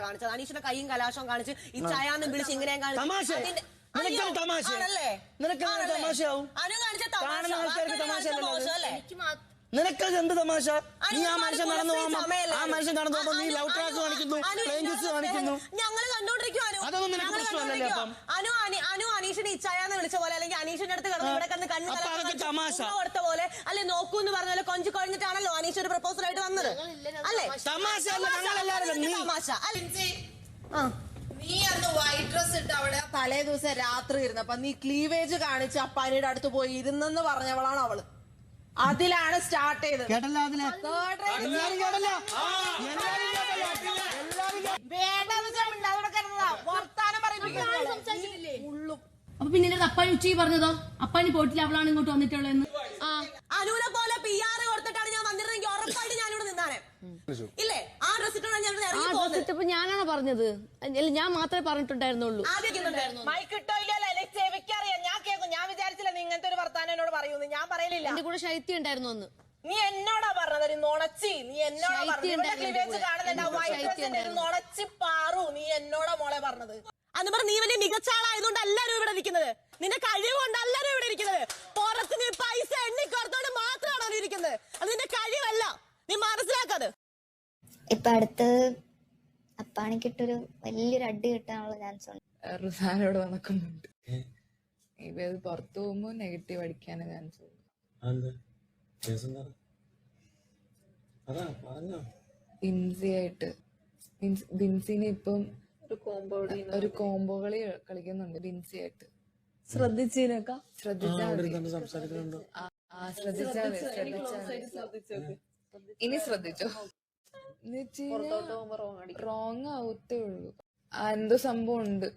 കാണിച്ചത് അനീഷിന്റെ കൈയും കലാശവും കാണിച്ച് ഈ ചായാന്നും വിളിച്ച് ഇങ്ങനെയും കാണിച്ച് തമാശ. അതിന്റെ- നിനക്കത് അയ്യോ, തമാശ. ആണല്ലേ? നിനക്കത് ആണല്ലേ? തമാശയാവും. അനു കാണിച്ച തമാശ, കാണുന്ന ആൾക്കാർക്ക് തമാശ കാണിച്ച അത്. നിനക്കത് എന്ത് തമാശ നീ ആ മനുഷ്യൻ നടന്നു പോകുമ്പോ ആ മനുഷ്യൻ നടന്നു പോകുമ്പോ നീ ലവ് ട്രാക്ക് കാണിക്കുന്നു കാണിക്കുന്നു ഞങ്ങൾ കണ്ടോണ്ടിരിക്കും അനു അതൊന്നും നിനക്ക് ഞങ്ങൾ പ്രശ്നമല്ലല്ലോ കണ്ടോണ്ടിരിക്കുവാ. അനു അനി- അനു അനീഷിനെ ഇച്ചായാന്ന് വിളിച്ച പോലെ അല്ലെങ്കിൽ അനീഷിന്റെ അടുത്ത് കിടന്ന് ഇവിടെ കിടന്ന് കണ്ണ് അപ്പൊ കലക്കാൻ അതൊക്കെ കാണിച്ച് തമാശ. ഉമ്മ കൊടുത്ത പോലെ. അല്ലെ നോക്കൂ എന്ന് പറഞ്ഞ പോലെ കൊഞ്ചു കഴിഞ്ഞിട്ടാണല്ലോ അനീഷ് ഒരു പ്രപ്പോസൽ ആയിട്ട് വന്നത്. അല്ലേ? തമാശയല്ല ഞങ്ങളെല്ലാവരും നീ തമാശ. അല്ലേ ലിൻസി. നീ അന്ന് വൈറ്റ് ഡ്രസ് ഇട്ട് അവിടെ തലേ ദിവസം രാത്രി ഇരുന്നപ്പ നീ ക്ലീവേജ് കാണിച്ച് അപ്പാനിയുടെ അടുത്ത് പോയി ഇരുന്നെന്ന് പറഞ്ഞവളാണ് അവൾ. അതിലാണ് സ്റ്റാർട്ട് ചെയ്തത്. കേട്ടല്ലോ അതിലെ? എല്ലാരും കേട്ടല്ല? അപ്പൊ പിന്നെ അപ്പാനി ഉച്ചയ്ക്ക് പറഞ്ഞതോ? അപ്പാനി പോയിട്ടില്ല അവളാണ് ഇങ്ങോട്ട് വന്നിട്ടുള്ളതെന്ന്. ആ. അനുവിനെ പോലെ പി ആർ കൊടുത്തിട്ടാണ് ഞാൻ വന്നിരുന്നെങ്കിൽ ഉറപ്പായിട്ട് ഞാനിവിടെ നിന്നാണ്. ഇല്ലേ? ആ ഡ്രസ് ഇട്ടാണ് ഞാൻ ഇവിടെ ആ ഡ്രസ് ഇട്ടപ്പോ ഞാനാണ് പറഞ്ഞത്? അല്ല ഞാൻ മാത്രമേ പറഞ്ഞിട്ടുണ്ടായിരുന്നുള്ളൂ. മൈക്ക് ഇട്ടോ ഇല്ലല്ലോ എനിക്ക് ചെവിക്കറിയാം ഞാൻ കേൾക്കും. ഞാൻ വിചാരിച്ചില്ല നീ ഇങ്ങനത്തെ ഒരു വർത്താനം എന്നോട് പറയൂന്ന് ഞാൻ പറയലില്ല. എന്റെ കൂടെ ശൈത്യം ഉണ്ടായിരുന്നു അന്ന്. നീ എന്നോടാ പറഞ്ഞത്? ഒരു നുണച്ചി. നീ എന്നോടാ പറഞ്ഞത്? ഇവിടെ ഉണ്ടായിരുന്നു ക്ലീവേജ് ഇതിന്റെ കാണുന്നുണ്ട്. കൂടെ. വൈറ്റ് ശൈത്യം ഡ്രസ് ഉണ്ടായിരുന്നു. നുണച്ചി പാറു. നീ എന്നോടാ മോളെ പറഞ്ഞത്? അന്ന് പറഞ്ഞ നീ വലിയ മികച്ച ആളായതുകൊണ്ട് എല്ലാരും ഇവിടെ നിൽക്കുന്നത്. നിന്റെ കഴിവുകൊണ്ട് എല്ലാരും ഇവിടെ ഇരിക്കുന്നത്. പുറത്ത് നീ പൈസ എണ്ണിക്കോർത്തോണ്ട് മാത്രമാണ് അവർ ഇരിക്കുന്നത്. അത് നിന്റെ കഴിവല്ല. നീ മനസ്സിലാക്കത്. ഇപ്പൊ അടുത്ത് അപ്പാണിക്കിട്ടൊരു വലിയൊരു അടി കിട്ടാനുള്ള ചാൻസ് ഉണ്ട്. റിസാനോട് നടക്കുന്നുണ്ട് ഇവ അത് പുറത്തു പോകുമ്പോ നെഗറ്റീവ് അടിക്കാൻ ചാൻസ് ഉണ്ട്. ബിൻസി ആയിട്ട് ബിൻസിനെ ഇപ്പം ഒരു കോംബോ കളി കളിക്കുന്നുണ്ട് ബിൻസിയായിട്ട്. ശ്രദ്ധിച്ചതിനൊക്കെ ശ്രദ്ധിച്ചാ മതി. എന്താണ് സംസാരിക്കുന്നുണ്ടോ. ആ, ശ്രദ്ധിച്ചാ ഇനി ശ്രദ്ധിച്ചോ റോങ് ആവത്തേ ഉള്ളൂ. ആ, എന്തോ സംഭവം ഉണ്ട്?